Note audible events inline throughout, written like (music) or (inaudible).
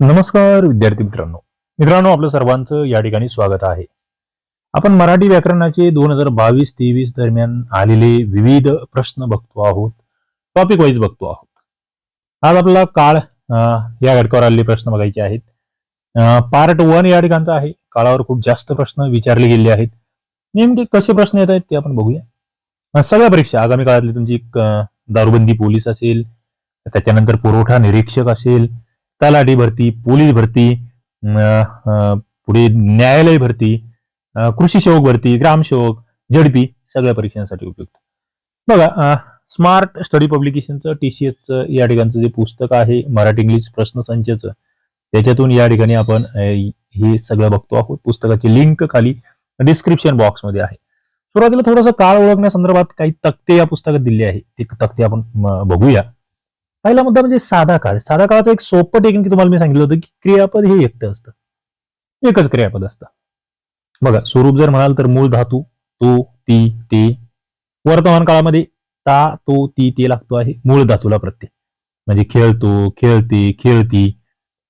नमस्कार विद्यार्थी मित्रांनो. मित्रांनो आपलं सर्वांचं या ठिकाणी स्वागत आहे. आपण मराठी व्याकरणाचे दोन हजार बावीस तेवीस दरम्यान आलेले विविध प्रश्न बघतो आहोत. टॉपिक वाईज बघतो आहोत. आज आपला काळ या घटकावर आलेले प्रश्न बघायचे आहेत. पार्ट वन या ठिकाणचा आहे. काळावर खूप जास्त प्रश्न विचारले गेले आहेत. नेमके कसे प्रश्न येत आहेत ते आपण बघूया. सगळ्या परीक्षा आगामी काळातली तुमची दारूबंदी पोलीस असेल त्याच्यानंतर पुरवठा निरीक्षक असेल तलाठी भरती पोलीस भरती पुढे न्यायालय भरती कृषी सेवक भरती ग्रामसेवक झडपी सगळ्या परीक्षांसाठी उपयुक्त. बघा स्मार्ट स्टडी पब्लिकेशनचं टीसीएसचं या ठिकाणचं जे पुस्तक आहे मराठी इंग्लिश प्रश्नसंचचं त्याच्यातून या ठिकाणी आपण हे सगळं बघतो आहोत. पुस्तकाची लिंक खाली डिस्क्रिप्शन बॉक्समध्ये आहे. सुरुवातीला थोडंसं काळ ओळखण्यासंदर्भात काही तक्ते या पुस्तकात दिले आहे. ते तक्ते आपण बघूया. पहिला मुद्दा म्हणजे साधा काळ. साधा काळाचं एक सोपं टेक्निक तुम्हाला मी सांगितलं होतं की क्रियापद हे एकटं असतं. एकच क्रियापद असतं. बघा स्वरूप जर म्हणाल तर मूळ धातू तो ती ते. वर्तमान काळामध्ये ता तो ती ते लागतो आहे मूळ धातूला प्रत्यय. म्हणजे खेळतो खेळते खेळती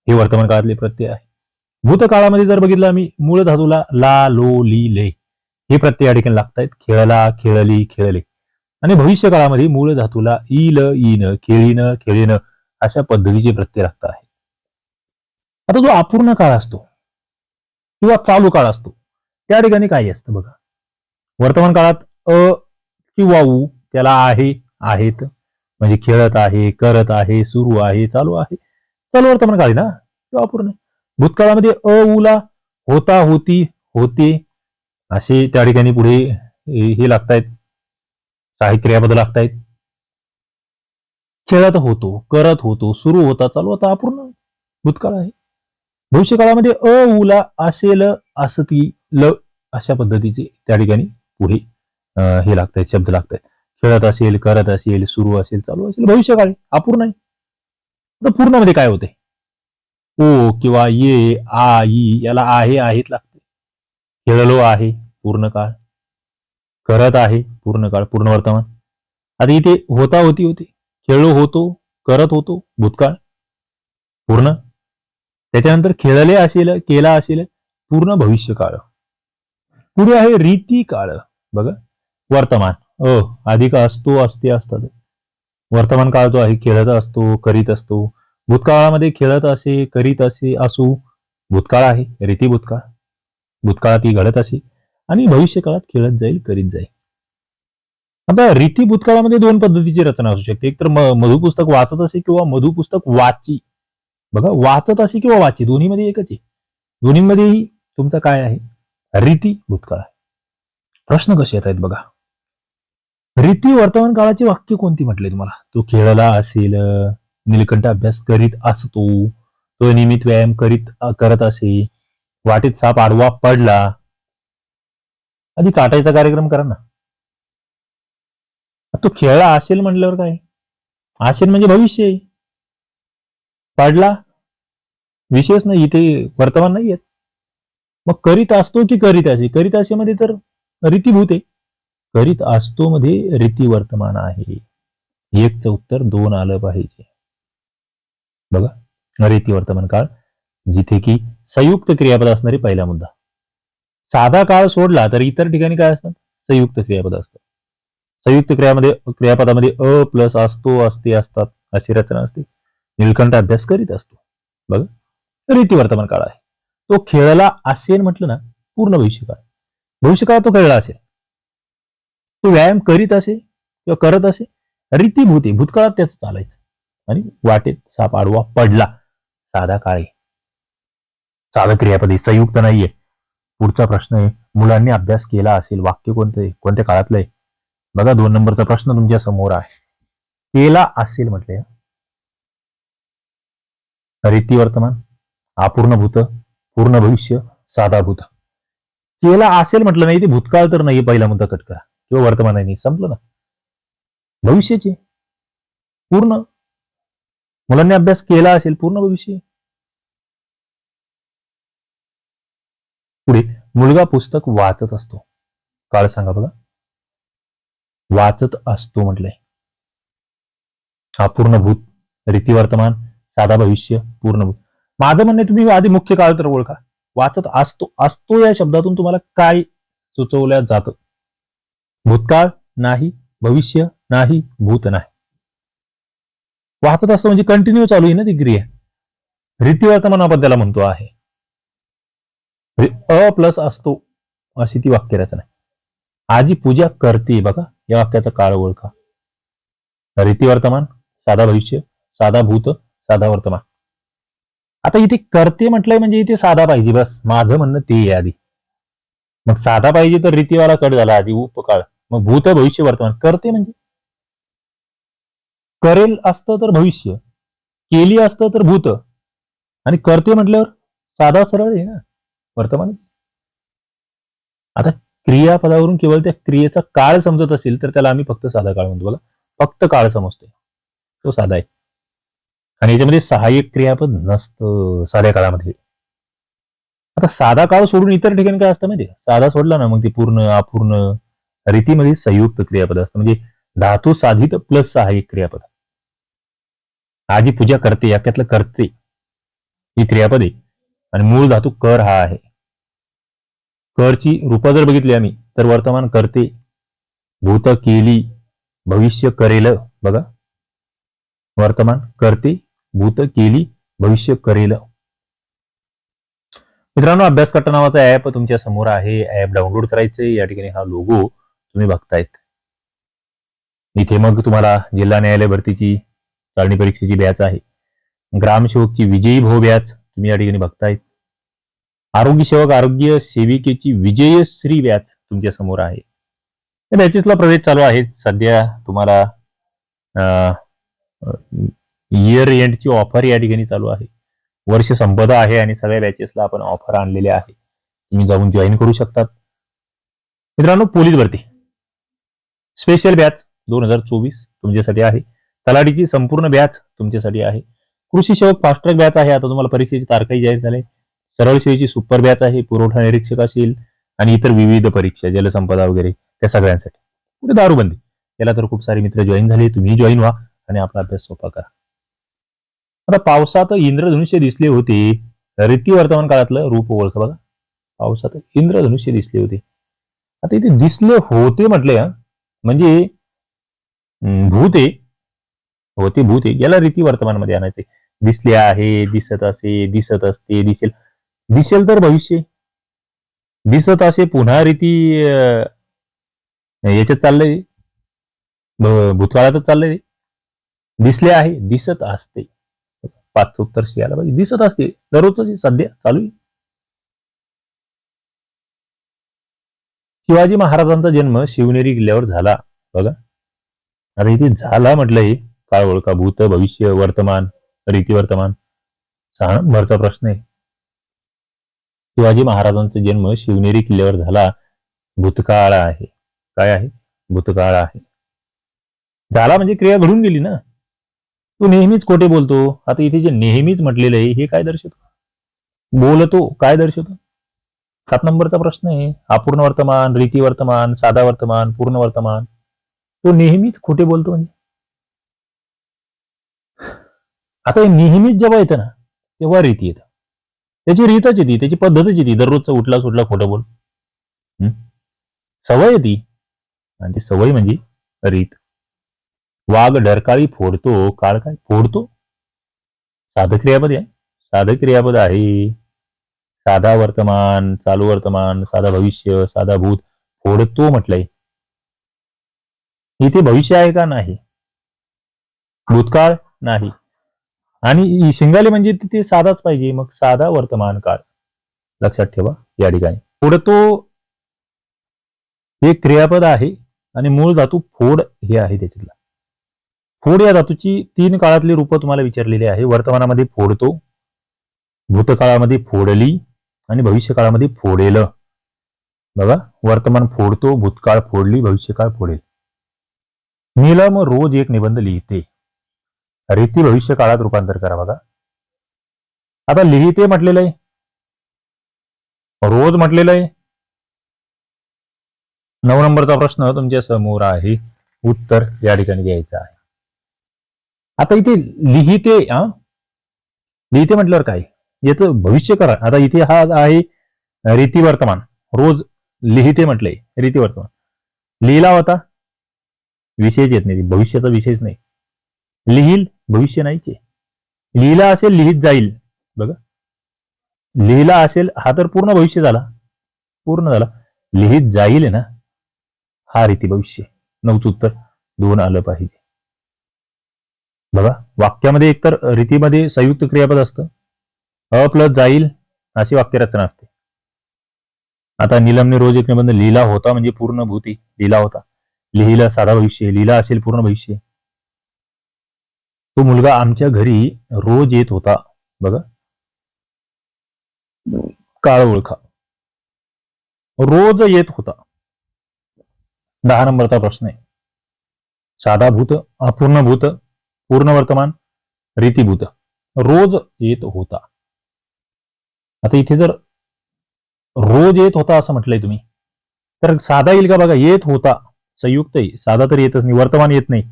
हे वर्तमान काळातले प्रत्यय आहे. भूतकाळामध्ये जर बघितलं आम्ही मूळ धातूला ला लो ली ले हे प्रत्यय या ठिकाणी लागतायत. खेळला खेळली खेळले. आणि भविष्य काळामध्ये मूळ धातूला इल ईन खेळीनं खेळीनं अशा पद्धतीचे प्रत्यय लागत आहे. आता जो अपूर्ण काळ असतो किंवा चालू काळ असतो त्या ठिकाणी काय असतं बघा? वर्तमान काळात अ किंवा ऊ त्याला आहे आहेत म्हणजे खेळत आहे करत आहे सुरू आहे चालू आहे. चालू वर्तमान काळी ना? किंवा अपूर्ण भूतकाळामध्ये अ उला होता होती होते असे त्या ठिकाणी पुढे हे लागतायत. काही क्रियापद लागतायत. खेळत होतो करत होतो सुरू होता चालू होता अपूर्ण भूतकाळ आहे. भविष्य काळामध्ये अ उला असेल असती ल अशा पद्धतीचे त्या ठिकाणी पुढे हे लागतायत शब्द लागतायत. खेळत असेल करत असेल सुरू असेल चालू असेल भविष्यकाळ अपूर्ण आहे. तर पूर्णमध्ये काय होते ओ किंवा ये आ ई याला आहे आहेत लागते. खेळलो आहे पूर्ण काळ. करत आहे पूर्ण काळ पूर्ण वर्तमान. आता इथे होता होती होती खेळलो होतो करत होतो भूतकाळ पूर्ण. त्याच्यानंतर खेळले असेल केला असेल पूर्ण भविष्य काळ पुढे आहे रीती काळ बघा वर्तमान. अ अधिक असतो असते असतात. वर्तमान काळ जो आहे खेळत असतो करीत असतो. भूतकाळामध्ये खेळत असे करीत असे असू भूतकाळ आहे रीती भूतकाळ. भूतकाळात ही घडत असे. आणि भविष्य काळात खेळत जाईल करीत जाईल. आता रीती भूतकाळामध्ये दोन पद्धतीची रचना असू शकते. एक तर मधुपुस्तक वाचत असे किंवा मधुपुस्तक वाची. बघा वाचत असे किंवा वाची दोन्हीमध्ये एकच आहे. दोन्हीमध्येही तुमचं काय आहे? रीती भूतकाळ आहे. प्रश्न कसे येत आहेत बघा. रीती वर्तमान काळाची वाक्य कोणती म्हटले तुम्हाला? तो खेळला असेल निलकंठ अभ्यास करीत असतो तो नियमित व्यायाम करीत करत असे. वाटेत साप आडवा पडला आधी काटायचा कार्यक्रम करा ना. तो खेळला असेल म्हटल्यावर काय? असेल म्हणजे भविष्य आहे. पडला? विशेष नाही इथे वर्तमान नाही आहेत मग करीत असतो की करीत असे? करीत असेमध्ये तर रीतीभूत आहे. करीत असतो मध्ये रीती वर्तमान आहे. एकच उत्तर दोन आलं पाहिजे. बघा रीती वर्तमान काळ जिथे की संयुक्त क्रियापद असणारी पहिला मुद्दा. साधा काळ सोडला तर इतर ठिकाणी काय असतात संयुक्त क्रियापद असतात संयुक्त क्रियामध्ये क्रियापदामध्ये अ प्लस असतो असते असतात अशी रचना असते. निलकंठ अभ्यास करीत असतो. बघा रीती वर्तमान काळ आहे. तो खेळला असेल म्हटलं ना पूर्ण भविष्य काळ भविष्य काळ तो खेळला असेल. तो व्यायाम करीत असे किंवा करत असे रीतीभूत आहे भूतकाळात त्याच चालायचं. आणि वाटेत साप आडवा पडला. साधा काळ आहे. साधा क्रियापदी संयुक्त नाहीये. पुढचा प्रश्न आहे मुलांनी अभ्यास केला असेल वाक्य कोणते कोणत्या काळातलं? आहे बघा दोन नंबरचा प्रश्न तुमच्यासमोर आहे. केला असेल म्हटले. रीती वर्तमान अपूर्ण भूत पूर्ण भविष्य साधा भूत. केला असेल म्हटलं नाही ते भूतकाळ तर नाही पहिला मुद्दा कट करा. किंवा वर्तमान आहे नाही संपलं ना. भविष्याचे. पूर्ण. मुलांनी अभ्यास केला असेल पूर्ण भविष्य. पुढे मुलगा पुस्तक वाचत असतो. काळ सांगा बघा. वाचत असतो म्हटलंय. अपूर्ण भूत रीती वर्तमान साधा भविष्य पूर्ण भूत. माझं म्हणणे तुम्ही आधी मुख्य काळ तर ओळखा. वाचत असतो असतो या शब्दातून तुम्हाला काय सुचवल्या जात? भूतकाळ नाही भविष्य नाही भूत नाही. वाचत असतो म्हणजे कंटिन्यू चालू आहे ना ती क्रिया. रीती म्हणतो आहे. म्हणजे अ प्लस असतो अशी ती वाक्यरचना आहे. आजी पूजा करते बघा या वाक्याचा काळ ओळखा. रीती वर्तमान साधा भविष्य साधा भूत साधा वर्तमान. आता इथे करते म्हटलंय म्हणजे इथे साधा पाहिजे बस. माझं म्हणणं ते आहे आधी. मग साधा पाहिजे तर रीतीवाला कट झाला आधी उपकाळ मग भूत भविष्य वर्तमान. करते म्हणजे? करेल असतं तर भविष्य केली असतं तर भूत. आणि करते म्हटल्यावर साधा सरळ आहे ना? वर्तमानच. आता क्रियापदावरून केवळ त्या क्रियेचा काळ समजत असेल तर त्याला आम्ही फक्त साधा काळ म्हणतो. बघा फक्त काळ समजतोय. तो साधा आहे. आणि याच्यामध्ये सहाय्यक क्रियापद नसतं साध्या काळामध्ये. आता साधा काळ सोडून इतर ठिकाणी काय असतं माहिती साधा सोडला ना मग ते पूर्ण अपूर्ण रीतीमध्ये संयुक्त क्रियापद असतं. म्हणजे धातू साधित प्लस सहाय्यक क्रियापद. आजी पूजा करते याक्यातलं करते. ही क्रियापद आहे. आणि मूळ धातू कर हा आहे. करची रूप जर बघितली आम्ही तर वर्तमान करते भूत केली भविष्य करेल बघा. वर्तमान करते भूत केली भविष्य करेल. मित्रांनो अभ्यास कट्टा नावाचा ऍप तुमच्यासमोर आहे. ऍप डाउनलोड करायचे या ठिकाणी हा लोगो तुम्ही बघतायत. इथे मग तुम्हाला जिल्हा न्यायालय भरतीची चालणी परीक्षेची बॅच आहे. ग्रामसेवकची विजयी भाऊ बॅच. तुम्ही या ठिकाणी बघतायत आरोग्य सेवक आरोग्य सेविकेची विजयश्री बॅच तुमच्यासमोर आहे. या बॅचेसला प्रवेश चालू आहे. सध्या तुम्हाला इयर एंडची ऑफर या ठिकाणी चालू आहे. वर्ष संपदा आहे आणि सगळ्या बॅचेसला आपण ऑफर आणलेले आहे तुम्ही जाऊन जॉईन करू शकतात. मित्रांनो पोलीस भरती. स्पेशल बॅच दोन हजार चोवीस तुमच्यासाठी आहे. तलाठीची संपूर्ण बॅच तुमच्यासाठी आहे. कृषी सेवक फास्ट ट्रॅक बॅच आहे. आता तुम्हाला परीक्षेची तारखाही जाहीर झाले. सरळ सेवेची सुपर बॅच आहे. पुरवठा निरीक्षक असेल आणि इतर विविध परीक्षा जलसंपदा वगैरे त्या सगळ्यांसाठी. कुठे दारूबंदी. याला तर खूप सारे मित्र जॉईन झाले. तुम्ही जॉईन व्हा आणि आपला अभ्यास सोपा करा. आता पावसात इंद्रधनुष्य दिसले होते. रीती वर्तमान काळातलं रूप ओळख बघा. पावसात इंद्रधनुष्य दिसले होते. आता इथे दिसले होते म्हटले म्हणजे भूते भूत आहे होते भूत. आहे याला रीती वर्तमानमध्ये आणायचे. दिसले आहे दिसत असे दिसत असते दिसेल. दिसेल तर भविष्य. दिसत असे पुन्हा रीती अं, याच्यात चाललंय. भूतकाळातच चाललंय. दिसले आहे दिसत असते. पाच उत्तर यायला पाहिजे. दिसत असते. दररोजच सध्या चालू आहे. शिवाजी महाराजांचा जन्म शिवनेरी किल्ल्यावर झाला. बघा. अरे इथे झाला म्हटलंय काळ ओळखा. भूत भविष्य वर्तमान. रीती वर्तमान सहा नंबरचा प्रश्न आहे. शिवाजी महाराजांचा जन्म शिवनेरी किल्ल्यावर झाला. भूतकाळ आहे. काय आहे? भूतकाळ आहे. झाला म्हणजे क्रिया घडून गेली ना. तो नेहमीच खोटे बोलतो. आता इथे जे नेहमीच म्हटलेलं आहे हे काय दर्शवतो? बोलतो काय दर्शवतो? सात नंबरचा प्रश्न आहे. अपूर्ण वर्तमान रीती वर्तमान साधा वर्तमान पूर्ण वर्तमान. तो नेहमीच खोटे बोलतो म्हणजे. आता हे नेहमीच जेव्हा येतं ना तेव्हा रीती येतं त्याची रीतच येते त्याची पद्धतच येते. दररोजचा उठला सुटला खोटं बोल. सवय येते. आणि ती सवय म्हणजे रीत. वाघ डरकाळी फोडतो काळ काय फोडतो? साध क्रियापद आहे साध क्रियापद आहे. साधा वर्तमान चालू वर्तमान साधा भविष्य साधा भूत. फोडतो म्हटलंय. इथे भविष्य आहे का नाही? भूतकाळ नाही. आणि शिंगाली म्हणजे तिथे साधाच पाहिजे. मग साधा वर्तमान काळ. लक्षात ठेवा या ठिकाणी. फोडतो हे क्रियापद आहे आणि मूळ धातू फोड हे आहे त्याच्यातला. फोड या धातूची तीन काळातली रूप तुम्हाला विचारलेली आहे. वर्तमानामध्ये फोडतो भूतकाळामध्ये फोडली आणि भविष्य काळामध्ये फोडेल. बघा वर्तमान फोडतो भूतकाळ फोडली भविष्यकाळ फोडेल. नीलम रोज एक निबंध लिहिते. रीती भविष्य काळात रूपांतर करा बघा. आता लिहिते म्हटलेलं आहे रोज म्हटलेलं आहे नऊ नंबरचा प्रश्न तुमच्यासमोर आहे. उत्तर या ठिकाणी द्यायचं आहे. आता इथे लिहिते हा? लिहिते म्हटल्यावर काय? याचं भविष्य करा. आता इथे हा आहे रीती वर्तमान. रोज लिहिते म्हटले रीती वर्तमान. लिहिला होता. विषयच येत नाही. भविष्याचा विषयच नाही. लिहिल भविष्य नाहीचे लिहिला असेल लिहित जाईल. बघा. लिहिला असेल हा तर पूर्ण भविष्य झाला. पूर्ण झाला. लिहित जाईल ना? हा रीती भविष्य. नऊच उत्तर. दोन आलं पाहिजे. बघा. वाक्यामध्ये एकतर रीतीमध्ये संयुक्त क्रियापद असतं. अ प्लस जाईल अशी वाक्यरचना असते. आता नीलमने रोज एक निबंध लिहिला होता म्हणजे पूर्ण भूती. लिहिला होता. लिहिला साधा भविष्य. लिहिला असेल पूर्ण भविष्य. तो मुलगा आमच्या घरी रोज येत होता. बघा. काळ ओळखा. रोज येत होता. दहा नंबरचा प्रश्न आहे. साधा भूत अपूर्ण भूत पूर्ण वर्तमान रीतीभूत. रोज येत होता. आता इथे जर रोज येत होता असं म्हटलंय तुम्ही तर साधा येईल का बघा? येत होता. संयुक्त साधा तर येतच नाही. वर्तमान येत नाही.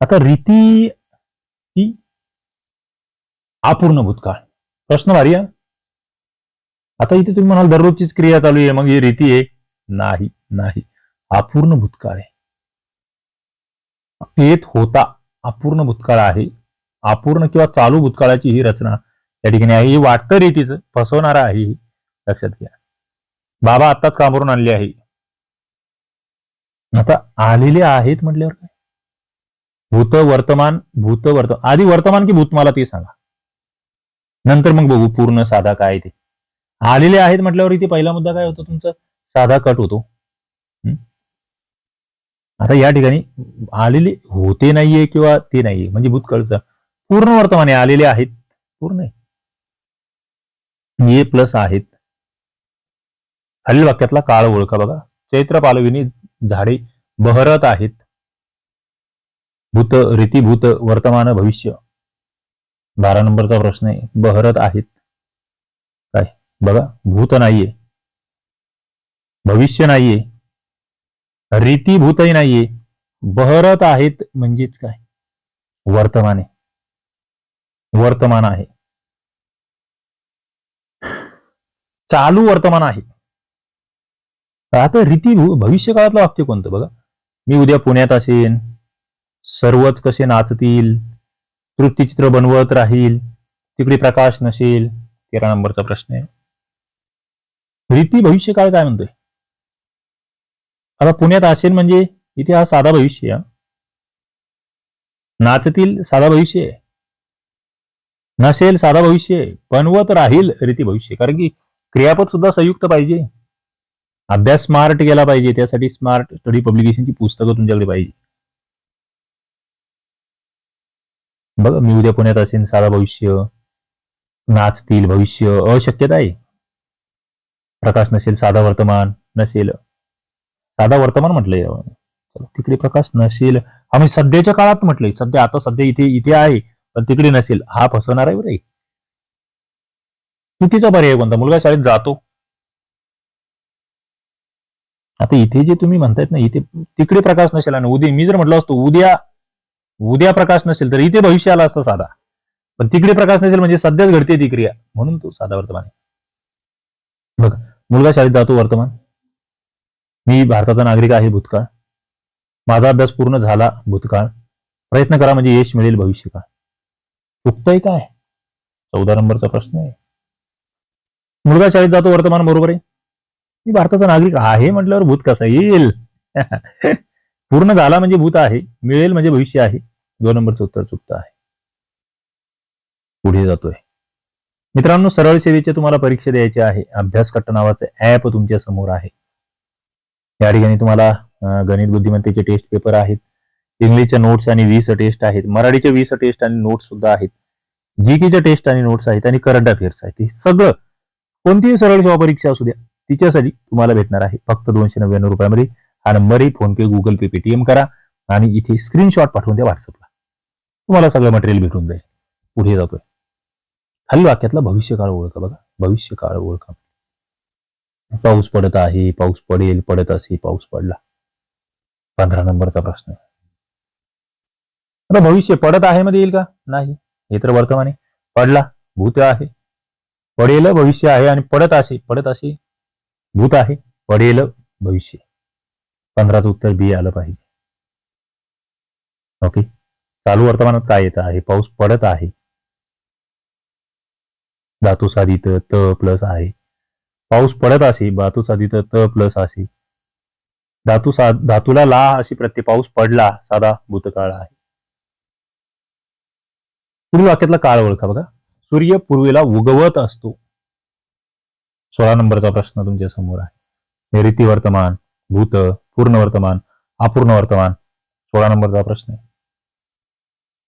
आता रीती ही अपूर्ण भूतकाळ. प्रश्न भारी आता इथे तुम्ही म्हणाल दररोजचीच क्रिया चालू आहे मग ही रीती आहे. नाही नाही. अपूर्ण भूतकाळ आहे. येत होता अपूर्ण भूतकाळ आहे. अपूर्ण किंवा चालू भूतकाळाची ही रचना या ठिकाणी आहे. ही वाटतं रीतीचं फसवणारा आहे लक्षात घ्या. बाबा आत्ताच कामावरून आणले आहे. आता आलेले आहेत म्हटल्यावर काय? भूत वर्तमान भूत वर्तमान आधी वर्तमान की भूत मला ते सांगा. नंतर मग बघू पूर्ण साधा काय ते. आलेले आहेत म्हटल्यावर इथे पहिला मुद्दा काय होतो तुमचा? साधा कट होतो. आता या ठिकाणी आलेले होते नाहीये किंवा ते नाहीये म्हणजे भूतकाळचं पूर्ण वर्तमान आलेले आहेत. पूर्ण ये प्लस आहेत. खालील वाक्यातला काळ ओळखा बघा. चैत्र पालविनी झाडे बहरत आहेत. भूत रीतीभूत वर्तमान भविष्य. बारा नंबरचा प्रश्न आहे. बहरत आहेत. काय? बघा भूत नाहीये. भविष्य नाहीये. रीतीभूतही नाहीये. बहरत आहेत म्हणजेच काय? वर्तमान आहे. वर्तमान आहे. चालू वर्तमान आहे. आता रीती भविष्य काळातलं वाक्य कोणतं बघा? मी उद्या पुण्यात असेन सर्वच कसे नाचतील तृप्तीचित्र बनवत राहील तिकडे प्रकाश नसेल तेरा नंबरचा प्रश्न आहे. रीती भविष्य काय काय म्हणतोय? आता पुण्यात असेल म्हणजे इथे हा साधा भविष्य नाचतील साधा भविष्य आहे. नसेल साधा भविष्य बनवत राहील रीती भविष्य. कारण की क्रियापद सुद्धा संयुक्त पाहिजे. अभ्यास स्मार्ट केला पाहिजे. त्यासाठी स्मार्ट स्टडी पब्लिकेशनची पुस्तकं तुमच्याकडे पाहिजे. बघा मी उद्या पुण्यात असेल साधा भविष्य. नाचतील भविष्य. अशक्यता आहे. प्रकाश नसेल साधा वर्तमान नसेल. साधा वर्तमान म्हटलंय तिकडे प्रकाश नसेल. आम्ही सध्याच्या काळात म्हटलंय. सध्या आता सध्या इथे इथे आहे पण तिकडे नसेल. हा फसवणार आहे बरे चुकीचा पर्याय कोणता? मुलगा शाळेत जातो. आता इथे जे तुम्ही म्हणतायत ना इथे तिकडे प्रकाश नसेल आणि उद्या मी जर म्हटलं असतो उद्या उद्या प्रकाश नसेल तर इथे भविष्य आला असता साधा. पण तिकडे प्रकाश नसेल म्हणजे सध्याच घडते ती क्रिया. म्हणून तो साधा वर्तमान आहे. बघ मुलगा शाळेत जातो वर्तमान. मी भारताचा नागरिक आहे भूतकाळ. माझा अभ्यास पूर्ण झाला भूतकाळ. प्रयत्न करा म्हणजे यश मिळेल भविष्यकाळ. चुकतंय काय? चौदा नंबरचा प्रश्न आहे. मुलगा शाळेत जातो वर्तमान बरोबर आहे? मी भारताचा नागरिक आहे म्हटल्यावर भूत कसा येईल? (laughs) पूर्ण झाला म्हणजे भूत आहे मिळेल म्हणजे भविष्य आहे. दोन नंबरचं उत्तर चुकतं आहे. पुढे जातोय. मित्रांनो सरळ सेवेचे तुम्हाला परीक्षा द्यायची आहे. अभ्यास कट्ट नावाचं ऍप तुमच्यासमोर आहे. या ठिकाणी तुम्हाला गणित बुद्धिमत्तेचे टेस्ट पेपर आहेत. इंग्लिशच्या नोट्स आणि वीस टेस्ट आहेत. मराठीचे वीस टेस्ट आणि नोट्स सुद्धा आहेत. जीकेच्या टेस्ट आणि नोट्स आहेत आणि करंट अफेअर्स आहेत. हे सगळं कोणतीही सरळ सेवा परीक्षा असू द्या तिच्यासाठी तुम्हाला भेटणार आहे. फक्त दोनशे नव्याण्णव रुपयामध्ये हा नंबरही PhonePe Google Pay Paytm करा आणि इथे स्क्रीनशॉट पाठवून द्या व्हॉट्सअपला तुम्हाला सगळं मटेरियल भेटून जाईल. पुढे जातोय. खाली वाक्यातला भविष्यकाळ ओळखा बघा. भविष्यकाळ ओळखा. पाऊस पडत आहे पाऊस पडेल पडत असे पाऊस पडला. पंधरा नंबरचा प्रश्न आता भविष्य पडत आहे मध्ये येईल का? नाही. हे तर वर्तमान. आहे पडला भूत आहे. पडेल भविष्य आहे आणि पडत असे पडत असे भूत आहे. पडेल भविष्य. पंधराचं उत्तर बी आलं पाहिजे. ओके चालू वर्तमानात काय येत आहे? पाऊस पडत आहे. धातू साधित त प्लस आहे. पाऊस पडत असे धातू साधित त प्लस असे. धातू सा धातूला ला अशी प्रत्यय पाऊस पडला साधा भूतकाळ आहे. पुढील वाक्यातला काळ ओळखा बघा. सूर्य पूर्वेला उगवत असतो. सोळा नंबरचा प्रश्न तुमच्यासमोर आहे. हे रीती वर्तमान भूत पूर्ण वर्तमान अपूर्ण वर्तमान. सोळा नंबरचा प्रश्न आहे.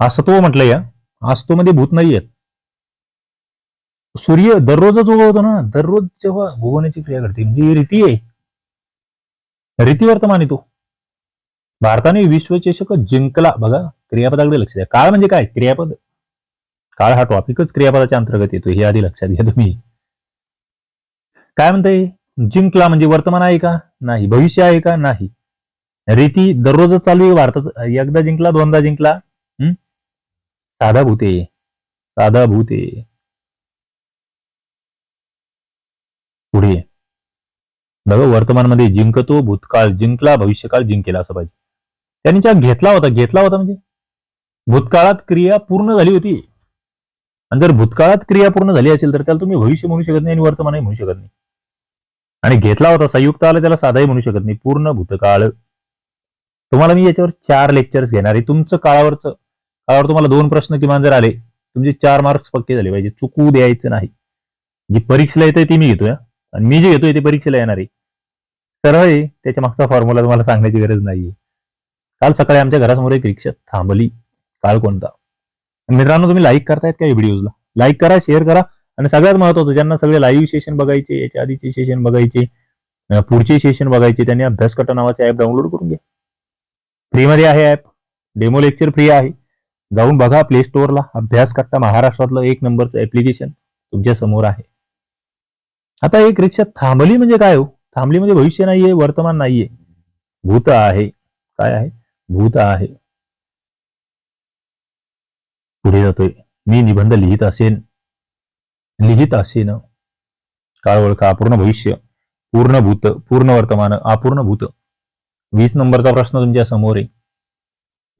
असतो म्हटलं या असतो मध्ये भूत नाही आहेत सूर्य दररोजच उगवतो ना दररोज जेव्हा उगवण्याची क्रिया घडते म्हणजे ही रीती आहे. रीती वर्तमान आहे तो. भारताने विश्वचषक जिंकला. बघा क्रियापदाकडे लक्ष द्या. काळ म्हणजे काय? क्रियापद. काळ हा टॉपिकच क्रियापदाच्या अंतर्गत येतो हे आधी लक्षात घ्या तुम्ही. काय म्हणताय? जिंकला म्हणजे वर्तमान आहे का? नाही. भविष्य आहे का? नाही. रीती दररोजच चालू आहे भारतात एकदा जिंकला दोनदा जिंकला. हम्म साधा भूते साधा भूते पुढे. बघा वर्तमानमध्ये जिंकतो भूतकाळ जिंकला भविष्यकाळ जिंकेला असं पाहिजे. त्यांनी ज्या घेतला होता घेतला होता म्हणजे? भूतकाळात क्रिया पूर्ण झाली होती. आणि जर भूतकाळात क्रिया पूर्ण झाली असेल तर त्याला तुम्ही भविष्य म्हणू शकत नाही आणि वर्तमानही म्हणू शकत नाही. आणि घेतला होता संयुक्त आलं त्याला साधाही म्हणू शकत नाही. पूर्ण भूतकाळ. तुम्हाला मी याच्यावर चार लेक्चर्स घेणार आहे. तुमचं काळावरचं काळावर तुम्हाला दोन प्रश्न किमान जर आले तुमचे चार मार्क्स पक्के झाले पाहिजे. चुकू द्यायचं नाही. जी परीक्षेला येते ती मी घेतोय. आणि मी जे घेतोय ते परीक्षेला येणार आहे. सरळ आहे त्याच्या मागचा फॉर्म्युला तुम्हाला सांगण्याची गरज नाहीये. काल सकाळी आमच्या घरासमोर एक रिक्षा थांबली. काळ कोणता? मित्रांनो तुम्ही लाईक करतायत का व्हिडिओला लाईक करा शेअर करा. आणि सगळ्यात महत्वाचं ज्यांना सगळे लाईव्ह सेशन बघायचे याच्या आधीचे सेशन बघायचे पुढचे सेशन बघायचे त्यांनी अभ्यासकटा नावाचे ऍप डाउनलोड करून घ्या. फ्रीमध्ये आहे ऍप डेमो लेक्चर फ्री आहे. जाऊन बघा प्ले स्टोअरला अभ्यास कट्टा महाराष्ट्रातलं एक नंबरचं ऍप्लिकेशन तुमच्यासमोर आहे. आता एक रिक्षा थांबली म्हणजे काय हो? थांबली म्हणजे भविष्य नाहीये वर्तमान नाहीये. भूत आहे. काय आहे? भूत आहे. पुढे जातोय. मी निबंध लिहित असेन. लिहित असेन काळवळखा अपूर्ण भविष्य. पूर्ण भूत पूर्ण वर्तमान अपूर्ण भूत वीस नंबरचा प्रश्न तुमच्यासमोर आहे.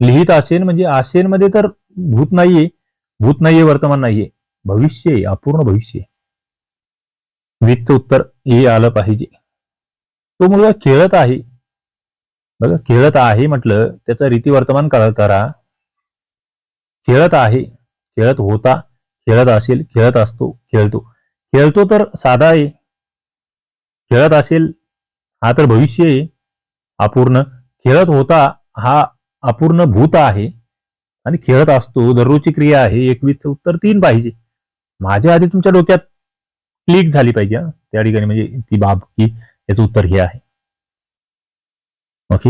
लिहित असेन म्हणजे आसेन मध्ये तर भूत नाहीये. भूत नाहीये वर्तमान नाहीये. भविष्य आहे अपूर्ण भविष्य आहे. उत्तर हे आलं पाहिजे. तो मुलगा खेळत आहे. बघा खेळत आहे म्हटलं त्याचं रीती वर्तमान करा. खेळत आहे. खेळत होता. खेळत असेल खेळत असतो खेळतो. खेळतो तर साधा आहे. खेळत असेल हा तर भविष्य आहे. अपूर्ण. खेळत होता हा अपूर्ण भूत आहे. आणि खेळत असतो दररोजची क्रिया आहे. एकवीस उत्तर तीन पाहिजे. माझ्या आधी तुमच्या डोक्यात क्लिक झाली पाहिजे त्या ठिकाणी म्हणजे ती बाब की याचं उत्तर हे आहे. ओके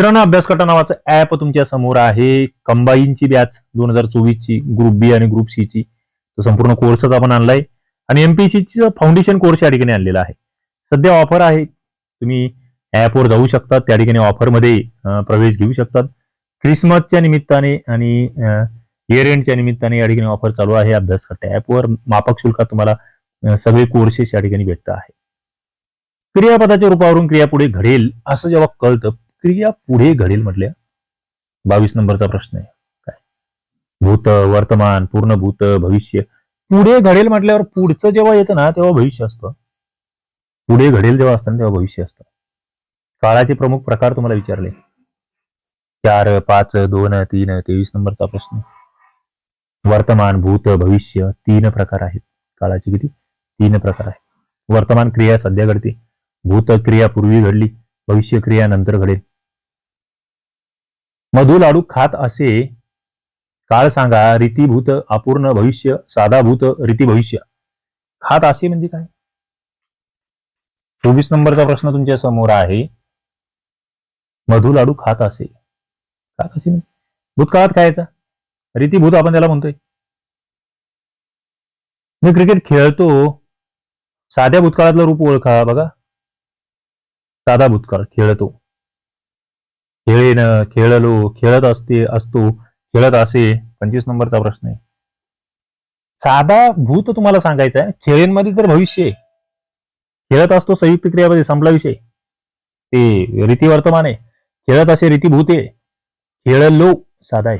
मित्रांनो अभ्यासकटा नावाचं ऍप तुमच्यासमोर आहे. कंबाईनची बॅच दोन हजार चोवीसची ग्रुप बी आणि ग्रुप सी ची. तो संपूर्ण कोर्सच आपण आणलाय. आणि एमपीसी फाउंडेशन कोर्स या ठिकाणी आणलेला आहे. सध्या ऑफर आहे. तुम्ही ऍपवर जाऊ शकतात. त्या ठिकाणी ऑफरमध्ये प्रवेश घेऊ शकतात. क्रिसमसच्या निमित्ताने आणि इयर एंडच्या निमित्ताने या ठिकाणी ऑफर चालू आहे. अभ्यास करता ऍपवर मापक शुल्कात तुम्हाला सगळे कोर्सेस या ठिकाणी भेटत आहे. क्रियापदाच्या रूपावरून क्रिया पुढे घडेल असं जेव्हा कळतं क्रिया पुढे घडेल म्हटल्या बावीस नंबरचा प्रश्न आहे. काय? भूत वर्तमान पूर्ण भूत भविष्य पुढे घडेल म्हटल्यावर पुढचं जेव्हा येतं ना तेव्हा भविष्य असतं. पुढे घडेल जेव्हा असतं ना तेव्हा भविष्य असतं. काळाचे प्रमुख प्रकार तुम्हाला विचारले. चार पाच दोन तीन तेवीस नंबरचा प्रश्न वर्तमान भूत भविष्य तीन प्रकार आहेत. काळाचे किती? तीन प्रकार आहेत. वर्तमान क्रिया सध्या घडते. भूत क्रिया पूर्वी घडली भविष्य क्रिया नंतर घडेल. मधु लाडू खात असे. काळ सांगा रीतीभूत अपूर्ण भविष्य साधाभूत रीती भविष्य खात असे म्हणजे काय? चोवीस नंबरचा प्रश्न तुमच्यासमोर आहे. मधु लाडू खात असे. खात असे म्हणजे? भूतकाळात काय याचा? रीतीभूत आपण त्याला म्हणतोय. मी क्रिकेट खेळतो. साध्या भूतकाळातलं रूप ओळखा बघा. साधा भूतकाळ खेळतो. खेळेन खेळलो खेळत असते असतो खेळत असे पंचवीस नंबरचा प्रश्न आहे साधा भूत तुम्हाला सांगायचा आहे खेळेंमध्ये तर भविष्य आहे खेळत असतो संयुक्त क्रियामध्ये संपला विषय ते रीती वर्तमान आहे खेळत असे रीती भूत आहे खेळलो साधा आहे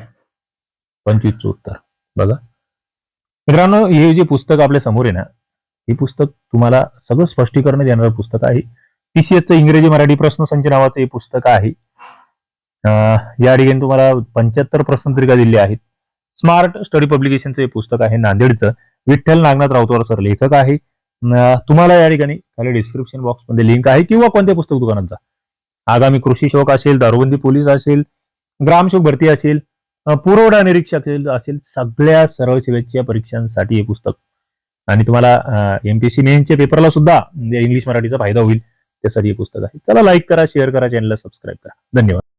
पंचवीसचं उत्तर बघा मित्रांनो हे जे पुस्तक आपल्यासमोर आहे ना हे पुस्तक तुम्हाला सगळं स्पष्टीकरण देणारं पुस्तक आहे टीसीएसचं इंग्रजी मराठी प्रश्न संच नावाचं हे पुस्तक आहे या ठिकाणी तुम्हाला पंच्याहत्तर प्रश्नपत्रिका दिल्या आहेत. स्मार्ट स्टडी पब्लिकेशनचं हे पुस्तक आहे नांदेडचं. विठ्ठल नागनाथ राऊतवार सर लेखक आहे. तुम्हाला या ठिकाणी खाली डिस्क्रिप्शन बॉक्समध्ये लिंक आहे किंवा कोणत्या पुस्तक दुकानांचा आगामी कृषी शोक असेल दारूबंदी पोलीस असेल ग्रामशोक भरती असेल पुरवठा निरीक्षक असेल असेल सगळ्या सरळ सेवेच्या परीक्षांसाठी हे पुस्तक. आणि तुम्हाला एमपीसी मेनच्या पेपरला सुद्धा म्हणजे इंग्लिश मराठीचा फायदा होईल त्यासाठी हे पुस्तक आहे. चला लाईक करा शेअर करा चॅनलला सबस्क्राईब करा. धन्यवाद.